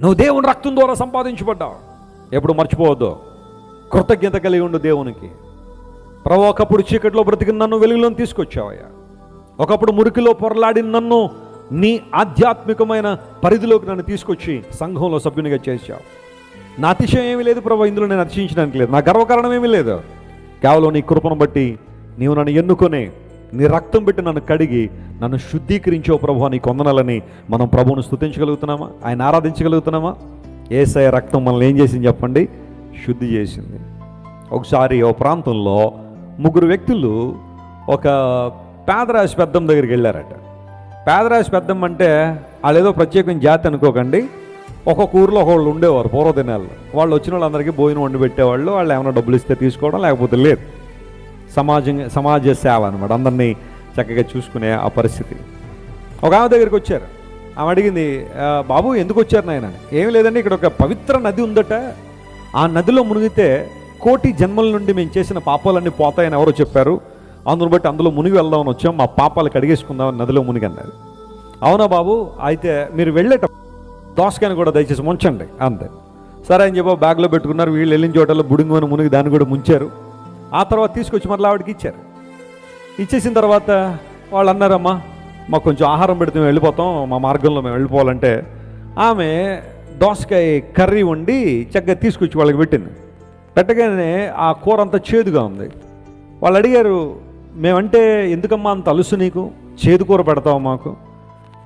నువ్వు దేవుని రక్తం ద్వారా సంపాదించబడ్డావు ఎప్పుడు మర్చిపోవద్దు. కృతజ్ఞత కలిగి ఉండు దేవునికి. ప్రభు ఒకప్పుడు చీకట్లో బ్రతికిన నన్ను వెలుగులో తీసుకొచ్చావయ్యా. ఒకప్పుడు మురికిలో పొరలాడిన నన్ను నీ ఆధ్యాత్మికమైన పరిధిలోకి నన్ను తీసుకొచ్చి సంఘంలో సభ్యునిగా చేశావు. నా అతిశయం ఏమీ లేదు ప్రభు ఇందులో నేను అతిశయించడానికి లేదు. నా గర్వకారణం ఏమీ లేదు. కేవలం నీ కృపను బట్టి నీవు నన్ను ఎన్నుకొని నీ రక్తం పెట్టి నన్ను కడిగి నన్ను శుద్ధీకరించో ప్రభు నీ కొందనాలని మనం ప్రభువును స్థుతించగలుగుతున్నామా ఆయన ఆరాధించగలుగుతున్నామా? ఏసఐ రక్తం మనల్ని ఏం చేసింది చెప్పండి? శుద్ధి చేసింది. ఒకసారి ఓ ప్రాంతంలో ముగ్గురు వ్యక్తులు ఒక పేదరాశి పెద్దం దగ్గరికి వెళ్ళారట. పేదరాశి పెద్దం అంటే వాళ్ళు ఏదో ప్రత్యేకమైన జాతి అనుకోకండి. ఒక్కొక్క ఊర్లో ఒకళ్ళు ఉండేవారు పూర్వదినాల్లో. వాళ్ళు వచ్చిన వాళ్ళందరికీ భోజనం వండి పెట్టేవాళ్ళు వాళ్ళు ఏమైనా డబ్బులు ఇస్తే తీసుకోవడం లేకపోతే లేదు. సమాజం సమాజ సేవ అనమాట అందరినీ చక్కగా చూసుకునే ఆ పరిస్థితి. ఒక ఆమె దగ్గరికి వచ్చారు. ఆమె అడిగింది బాబు ఎందుకు వచ్చారు నాయన? ఏమి లేదండి ఇక్కడ ఒక పవిత్ర నది ఉందట. ఆ నదిలో మునిగితే కోటి జన్మల నుండి మేము చేసిన పాపాలన్నీ పోతాయని ఎవరో చెప్పారు. అందును బట్టి అందులో మునిగి వెళ్దామని వచ్చాం. మా పాపాలు కడిగేసుకుందామని నదిలో మునిగి అన్నారు. అవునా బాబు? అయితే మీరు వెళ్ళేట దోసకాయని కూడా దయచేసి ముంచండి అంతే సరే అని చెప్పి బ్యాగ్లో పెట్టుకున్నారు. వీళ్ళు వెళ్ళిన చోటలో బుడింగోని మునిగి దాన్ని కూడా ముంచారు. ఆ తర్వాత తీసుకొచ్చి మరలా ఆవిడకి ఇచ్చారు. ఇచ్చేసిన తర్వాత వాళ్ళు అన్నారమ్మా మాకు కొంచెం ఆహారం పెడితే మేము వెళ్ళిపోతాం మా మార్గంలో మేము వెళ్ళిపోవాలంటే. ఆమె దోసకాయ కర్రీ వండి చక్కగా తీసుకొచ్చి వాళ్ళకి పెట్టింది. పెట్టగానే ఆ కూర అంతా చేదుగా ఉంది. వాళ్ళు అడిగారు మేమంటే ఎందుకమ్మా అంత అలుసు నీకు? చేదు కూర పెడతావు మాకు?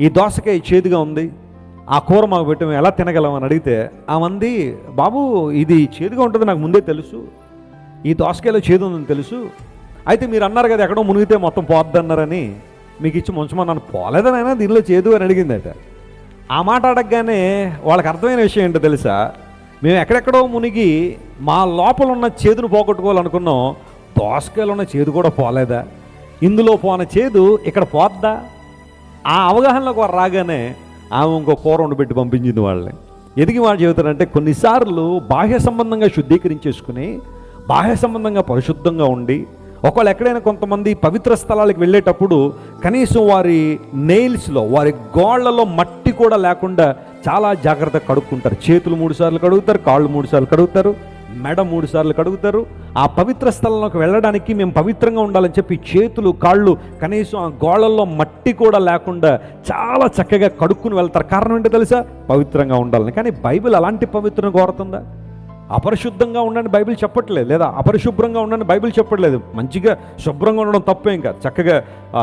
ఈ దోసకాయ చేదుగా ఉంది ఆ కూర మాకు పెట్టి మేము ఎలా తినగలం? అని అడిగితే ఆ మంది బాబు ఇది చేదుగా ఉంటుంది నాకు ముందే తెలుసు. ఈ దోసకాయలో చేదు ఉందని తెలుసు. అయితే మీరు అన్నారు కదా ఎక్కడో మునిగితే మొత్తం పోద్ది అన్నారని మీకు ఇచ్చి ముంచమన్నాను. పోలేదనైనా దీనిలో చేదు అని అడిగిందట. ఆ మాట అడగగానే వాళ్ళకి అర్థమైన విషయం ఏంటో తెలుసా? మేము ఎక్కడెక్కడో మునిగి మా లోపల ఉన్న చేదును పోగొట్టుకోవాలనుకున్నాం. దోసకాయలు ఉన్న చేదు కూడా పోలేదా? ఇందులో పోన చేదు ఇక్కడ పోద్దా? ఆ అవగాహనలోకి వారు రాగానే ఆమె ఇంకో కూర వండబెట్టి పంపించింది వాళ్ళని. ఎదిగి వాళ్ళు చెబుతారంటే కొన్నిసార్లు బాహ్య సంబంధంగా శుద్ధీకరించేసుకుని బాహ్య సంబంధంగా పరిశుద్ధంగా ఉండి ఒకవేళ ఎక్కడైనా కొంతమంది పవిత్ర స్థలాలకు వెళ్ళేటప్పుడు కనీసం వారి నెయిల్స్లో వారి గోళ్ళలో మట్టి కూడా లేకుండా చాలా జాగ్రత్తగా కడుక్కుంటారు. చేతులు మూడు సార్లు కడుగుతారు కాళ్ళు మూడు సార్లు కడుగుతారు మెడ మూడు సార్లు కడుగుతారు. ఆ పవిత్ర స్థలంలోకి వెళ్ళడానికి మేము పవిత్రంగా ఉండాలని చెప్పి చేతులు కాళ్ళు కనీసం ఆ గోళ్ళల్లో మట్టి కూడా లేకుండా చాలా చక్కగా కడుక్కుని వెళ్తారు. కారణం ఏంటో తెలుసా? పవిత్రంగా ఉండాలని. కానీ బైబిల్ అలాంటి పవిత్రం కోరుతుందా? అపరిశుద్ధంగా ఉండని బైబిల్ చెప్పట్లేదు లేదా అపరిశుభ్రంగా ఉండని బైబిల్ చెప్పట్లేదు. మంచిగా శుభ్రంగా ఉండడం తప్పే ఇంకా చక్కగా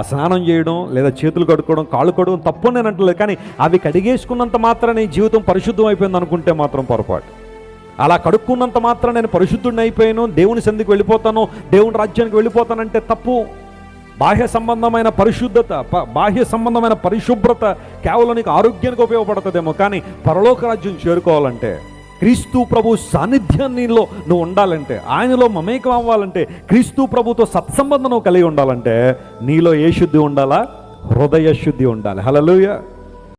స్నానం చేయడం లేదా చేతులు కడుక్కోవడం కాళ్ళు కడుకోవడం తప్పు నేను అంటలేదు. కానీ అవి కడిగేసుకున్నంత మాత్రం నీ జీవితం పరిశుద్ధం అయిపోయింది అనుకుంటే మాత్రం పొరపాటు. అలా కడుక్కున్నంత మాత్రం నేను పరిశుద్ధుడిని అయిపోయాను దేవుని సంధికి వెళ్ళిపోతాను దేవుని రాజ్యానికి వెళ్ళిపోతానంటే తప్పు. బాహ్య సంబంధమైన పరిశుద్ధత బాహ్య సంబంధమైన పరిశుభ్రత కేవలం నీకు ఆరోగ్యానికి ఉపయోగపడుతుందేమో. కానీ పరలోక రాజ్యం చేరుకోవాలంటే క్రీస్తు ప్రభు సాన్నిధ్యాన్నిలో నువ్వు ఉండాలంటే ఆయనలో మమేకం అవ్వాలంటే క్రీస్తు ప్రభుతో సత్సంబంధం కలిగి ఉండాలంటే నీలో ఏ శుద్ధి ఉండాలా? హృదయ శుద్ధి ఉండాలి. హలలుయ